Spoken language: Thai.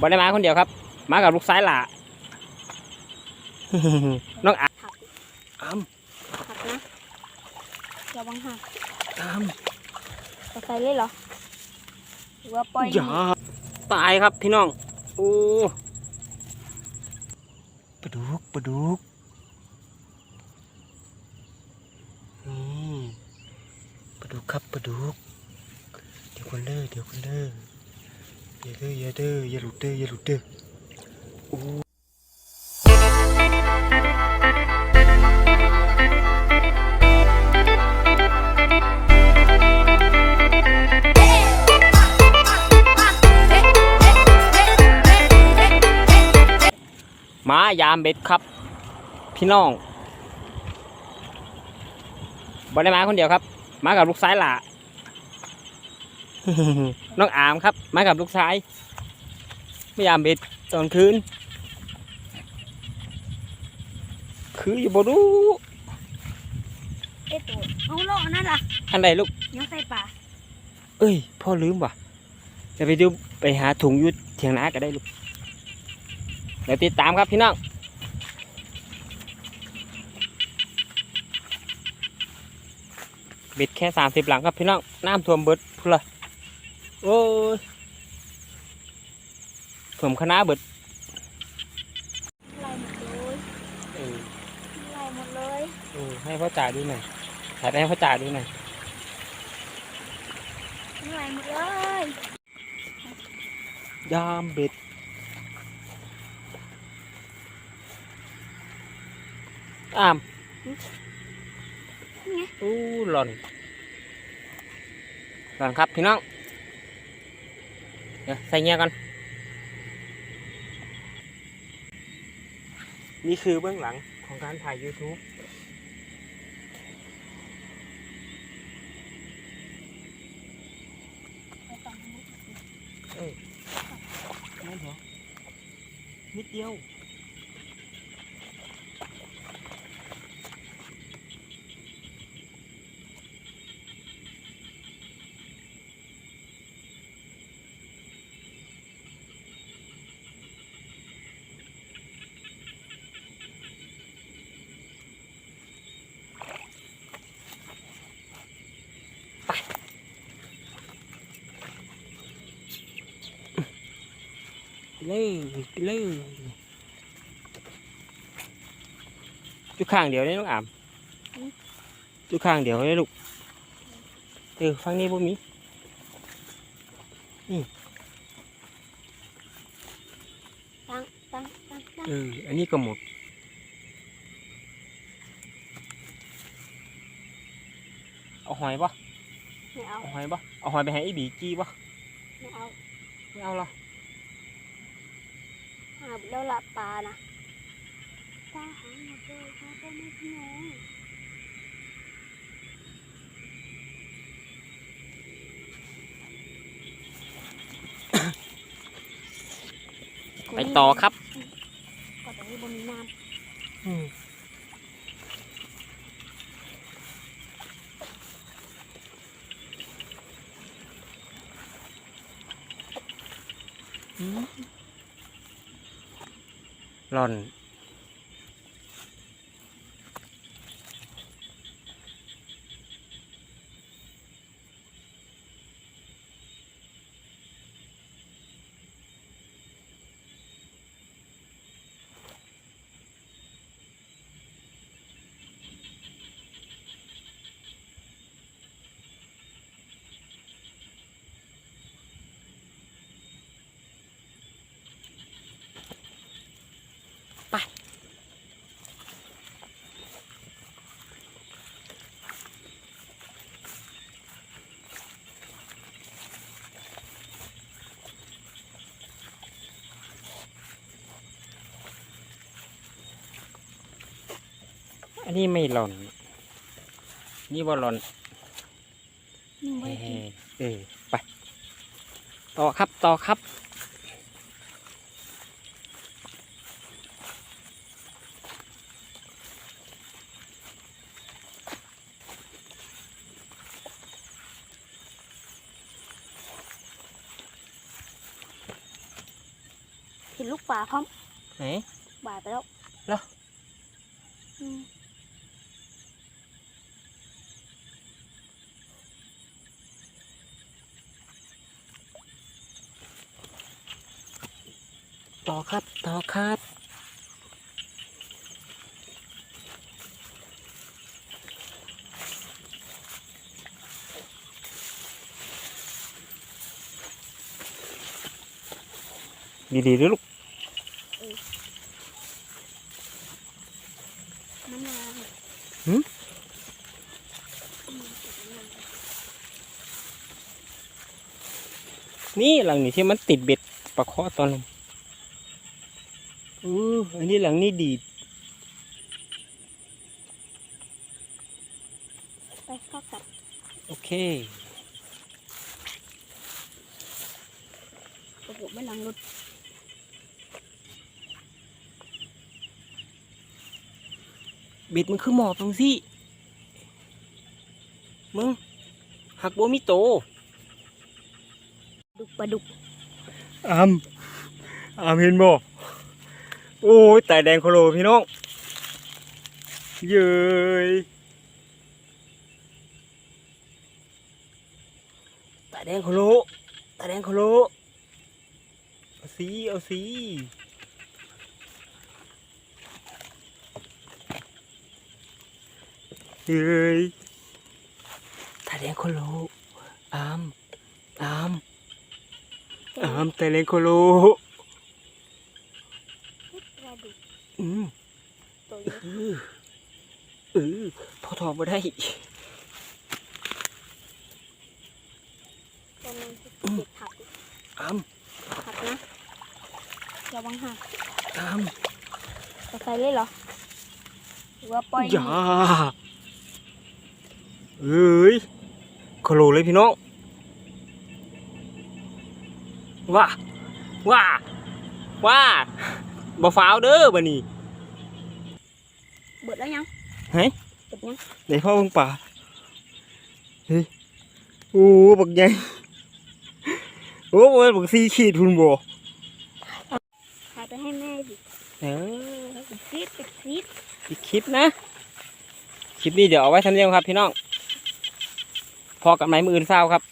บ่ได้มาคนเดียวครับ มากับลูกซ้ายหล่ะน้องอามหักอามหักนะระวังหักอามจะใส่เลยเหรอหรือว่าปล่อยอย่าตายครับพี่น้อง โอ้ปลาดุกปลาดุกนี่ปลาดุกครับปลาดุก เดี๋ยวคนเด้อเดี๋ยวคนเด้อ อย่าเด้ออย่าเด้ออย่าหลุดเด้ออย่าหลุดเด้อมายามเบ็ดครับ พี่น้องบ่ได้มาคนเดียวครับ มากับลูกซ้ายหล่ะ น้องอามครับ มากับลูกชายไม่ยามเบ็ดตอนคืน คืออยู่บ่รู้เอ๊ะตัวเอาโลกอันนั่นล่ะอันใดลูก ยังใส่ปลาเอ้ย พ่อลืมว่ะเดี๋ยวไปดูไปหาถุงอยุดเถียงนาก็ได้ลูก เดี๋ยวติดตามครับพี่น้องบิดแค่สามสิบหลังครับพี่น้อง น้ำท่วมเบิดพุ่นละ โอ้ยท่วมคณะเบิดไล่หมดเลยเออไล่หมดเลยเออให้พ่อจ่าดูหน่อยถ่ายไปให้พ่อจ่าดูหน่อยไล่หมดเลยยามเบ็ดอามอู้หล่อนหล่อนครับพี่น้องเดี๋ยว ใส่เงี้ยกัน นี่คือเบื้องหลังของการถ่าย YouTube นั่นเหรอนิดเดียว เลยเลยจุดข้างเดียวนี่ลูกอามจุดข้างเดียวนี่ลูกเออฟังนี้บ่มีตั้งตั้งตั้งตั้งเอออันนี้ก็หมดเอาหอยปะไม่เอาเอาหอยปะเอาหอยไปให้ไอ้บีจี้ปะไม่เอาไม่เอาหรอ หาแล้วละปลานะปลาหาหมดเลยปลาก็ไม่พี่น้องไปต่อครับก็ตรงนี้บนมีน้อืมห ล่อน อันนี้ไม่หล่อนนี่ว่าหล่อนำนี่ไว้เอกินอเออไป ต่อครับ ต่อครับ เห็นลูกปลาพร้อมไหนบ่ายไปแล้วเหรออืมต่อครับ ต่อครับ ดีๆด้วยลูกมะนาวหืมนี่หลังนี้ที่มันติดเบ็ดปลาเคาะตอนนั้นอู้อันนี้หลังนี้ดีดไปเข้ากับโอเคโอ้โหไม่หลังรถ เบ็ดมันคือหมอบตรงสิมึงหักโบมิโตดุกปลาดุกอามอามเห็นบ่โอ้ยแต่แดงโคโลพี่น้องเย้ยตาแดงโคโลตาแดงโคโลเอาสีเอาสี เย้ยตาแดงโคโลอามอามอามตาแดงโคโลปลาดุกอืมตัวนี้เออเออพอถอดมาได้ตัวนึงที่เด็ดหักอามหักนะระวังหักอามจะใส่เลยเหรอหรือว่าปล่อยอย่า เอ้ยโคโลเลยพี่น้องว้าว้าว้าบ่ฟ้าวเด้อบัดนี้เบิดแล้วยังเฮ้ยเบิดยังได้พ่อเบิ่งป่าเฮ้ยโอ้บักใหญ่โอ้โอ้ยบักซีขีดพุ่นบ่ถ่ายไปให้แม่ดิเออปิดซีดปิดซีดอีกคลิปนะคลิปนี้เดี๋ยวเอาไว้ทำเนียมครับพี่น้อง พอกับไม้มืออื่นเศร้าครับ